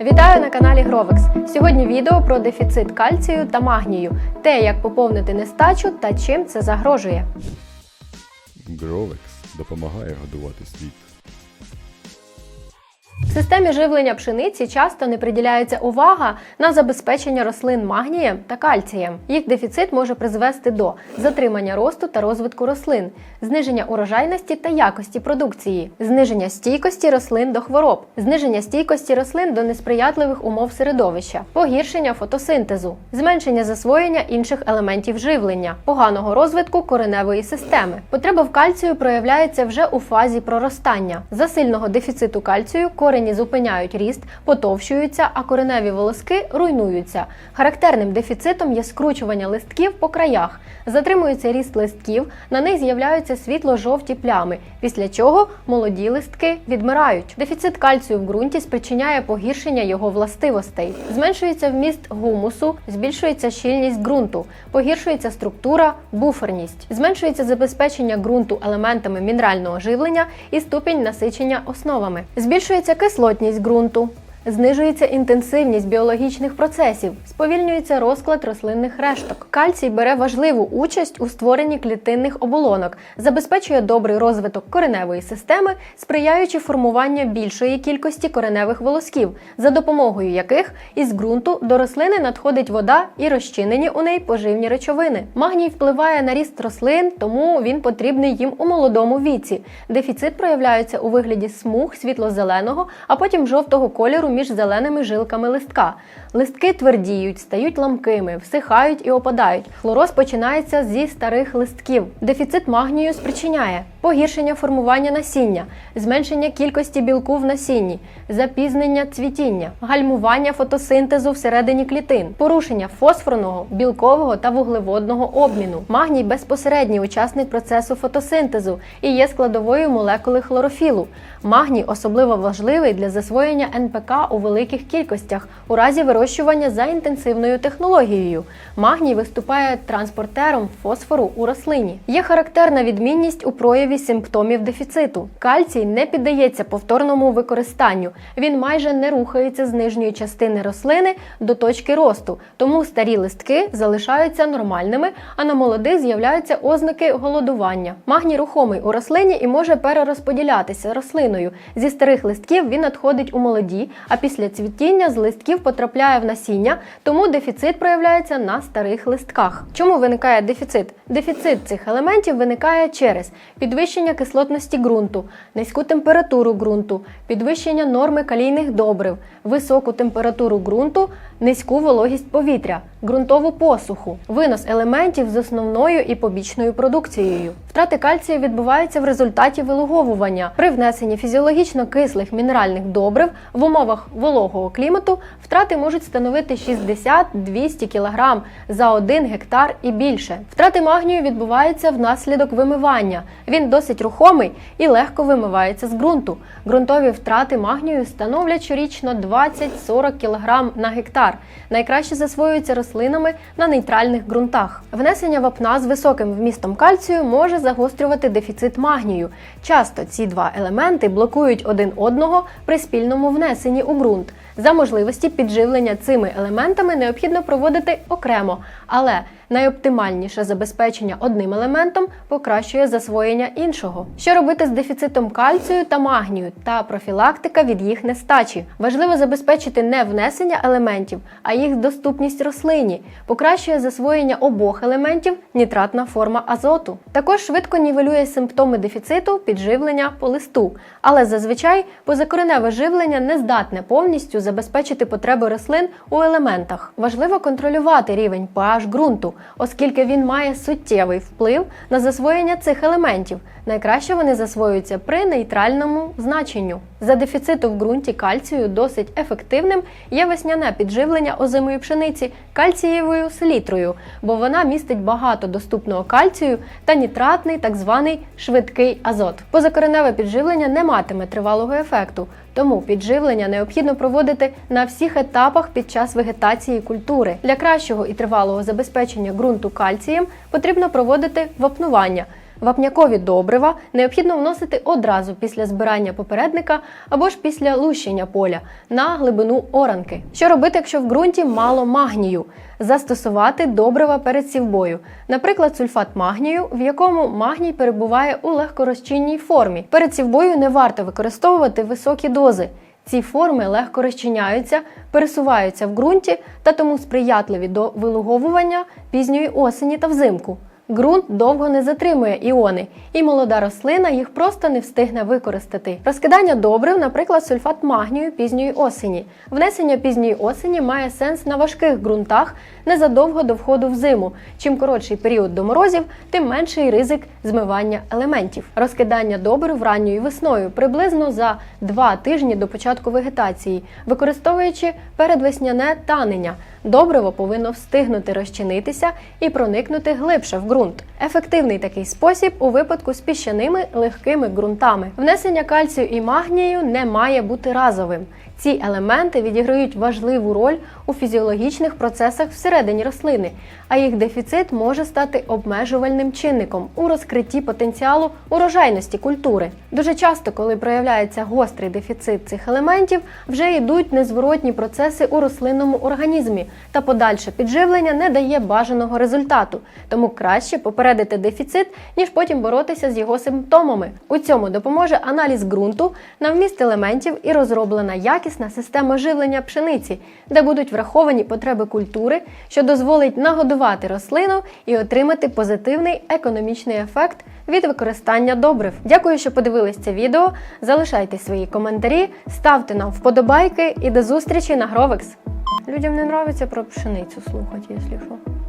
Вітаю на каналі Гровекс. Сьогодні відео про дефіцит кальцію та магнію, те, як поповнити нестачу та чим це загрожує. Гровекс допомагає годувати світ. Системі живлення пшениці часто не приділяється увага на забезпечення рослин магнієм та кальцієм. Їх дефіцит може призвести до затримання росту та розвитку рослин, зниження урожайності та якості продукції, зниження стійкості рослин до хвороб, зниження стійкості рослин до несприятливих умов середовища, погіршення фотосинтезу, зменшення засвоєння інших елементів живлення, поганого розвитку кореневої системи. Потреба в кальцію проявляється вже у фазі проростання. За сильного дефіциту кальцію корені зупиняють ріст, потовщуються, а кореневі волоски руйнуються. Характерним дефіцитом є скручування листків по краях. Затримується ріст листків, на них з'являються світло-жовті плями, після чого молоді листки відмирають. Дефіцит кальцію в ґрунті спричиняє погіршення його властивостей. Зменшується вміст гумусу, збільшується щільність ґрунту, погіршується структура, буферність, зменшується забезпечення ґрунту елементами мінерального живлення і ступінь насичення основами. Збільшується кислотність ґрунту. Знижується інтенсивність біологічних процесів, сповільнюється розклад рослинних решток. Кальцій бере важливу участь у створенні клітинних оболонок, забезпечує добрий розвиток кореневої системи, сприяючи формуванню більшої кількості кореневих волосків, за допомогою яких із ґрунту до рослини надходить вода і розчинені у неї поживні речовини. Магній впливає на ріст рослин, тому він потрібний їм у молодому віці. Дефіцит проявляється у вигляді смуг світло-зеленого, а потім жовтого кольору між зеленими жилками листка. Листки твердіють, стають ламкими, всихають і опадають. Хлороз починається зі старих листків. Дефіцит магнію спричиняє погіршення формування насіння, зменшення кількості білку в насінні, запізнення цвітіння, гальмування фотосинтезу всередині клітин, порушення фосфорного, білкового та вуглеводного обміну. Магній безпосередній учасник процесу фотосинтезу і є складовою молекули хлорофілу. Магній особливо важливий для засвоєння НПК у великих кількостях у разі вирощування за інтенсивною технологією. Магній виступає транспортером фосфору у рослині. Є характерна відмінність у прояві симптомів дефіциту. Кальцій не піддається повторному використанню. Він майже не рухається з нижньої частини рослини до точки росту, тому старі листки залишаються нормальними, а на молодих з'являються ознаки голодування. Магній рухомий у рослині і може перерозподілятися рослиною. Зі старих листків він надходить у молоді, а після цвітіння з листків потрапляє в насіння, тому дефіцит проявляється на старих листках. Чому виникає дефіцит? Дефіцит цих елементів виникає через підвищення кислотності ґрунту, низьку температуру ґрунту, підвищення норми калійних добрив, високу температуру ґрунту, низьку вологість повітря, ґрунтову посуху, винос елементів з основною і побічною продукцією. Втрати кальцію відбуваються в результаті вилуговування. При внесенні фізіологічно кислих мінеральних добрив в умовах вологого клімату втрати можуть становити 60-200 кг за 1 гектар і більше. Втрати магнію відбуваються внаслідок вимивання. Він досить рухомий і легко вимивається з ґрунту. Ґрунтові втрати магнію становлять щорічно 20-40 кг на гектар. Найкраще засвоюються рослинами на нейтральних ґрунтах. Внесення вапна з високим вмістом кальцію може загострювати дефіцит магнію. Часто ці два елементи блокують один одного при спільному внесенні у ґрунт. За можливості підживлення цими елементами необхідно проводити окремо, але найоптимальніше забезпечення одним елементом покращує засвоєння іншого. Що робити з дефіцитом кальцію та магнію та профілактика від їх нестачі? Важливо забезпечити не внесення елементів, а їх доступність рослині. Покращує засвоєння обох елементів нітратна форма азоту. Також швидко нівелює симптоми дефіциту підживлення по листу, але зазвичай позакореневе живлення не здатне повністю забезпечити потреби рослин у елементах. Важливо контролювати рівень pH ґрунту, оскільки він має суттєвий вплив на засвоєння цих елементів. Найкраще вони засвоюються при нейтральному значенню. За дефіциту в ґрунті кальцію досить ефективним є весняне підживлення озимої пшениці кальцієвою селітрою, бо вона містить багато доступного кальцію та нітратний так званий швидкий азот. Позакореневе підживлення не матиме тривалого ефекту, тому підживлення необхідно проводити на всіх етапах під час вегетації культури. Для кращого і тривалого забезпечення ґрунту кальцієм потрібно проводити вапнування. Вапнякові добрива необхідно вносити одразу після збирання попередника або ж після лущення поля на глибину оранки. Що робити, якщо в ґрунті мало магнію? Застосувати добрива перед сівбою, наприклад, сульфат магнію, в якому магній перебуває у легкорозчинній формі. Перед сівбою не варто використовувати високі дози. Ці форми легко розчиняються, пересуваються в ґрунті та тому сприятливі до вилуговування пізньої осені та взимку. Ґрунт довго не затримує іони, і молода рослина їх просто не встигне використати. Розкидання добрив, наприклад, сульфат магнію пізньої осені. Внесення пізньої осені має сенс на важких ґрунтах незадовго до входу в зиму. Чим коротший період до морозів, тим менший ризик змивання елементів. Розкидання добрив ранньою весною приблизно за два тижні до початку вегетації, використовуючи передвесняне танення. Добриво повинно встигнути розчинитися і проникнути глибше в ґрунт. Ефективний такий спосіб у випадку з піщаними легкими ґрунтами. Внесення кальцію і магнію не має бути разовим. Ці елементи відіграють важливу роль у фізіологічних процесах всередині рослини, а їх дефіцит може стати обмежувальним чинником у розкритті потенціалу урожайності культури. Дуже часто, коли проявляється гострий дефіцит цих елементів, вже йдуть незворотні процеси у рослинному організмі, та подальше підживлення не дає бажаного результату. Тому краще попередити дефіцит, ніж потім боротися з його симптомами. У цьому допоможе аналіз ґрунту на вміст елементів і розроблена якісна система живлення пшениці, де будуть враховані потреби культури, що дозволить нагодувати рослину і отримати позитивний економічний ефект від використання добрив. Дякую, що подивились це відео. Залишайте свої коментарі, ставте нам вподобайки і до зустрічі на Гровекс. Людям не нравиться про пшеницю слухати, якщо що.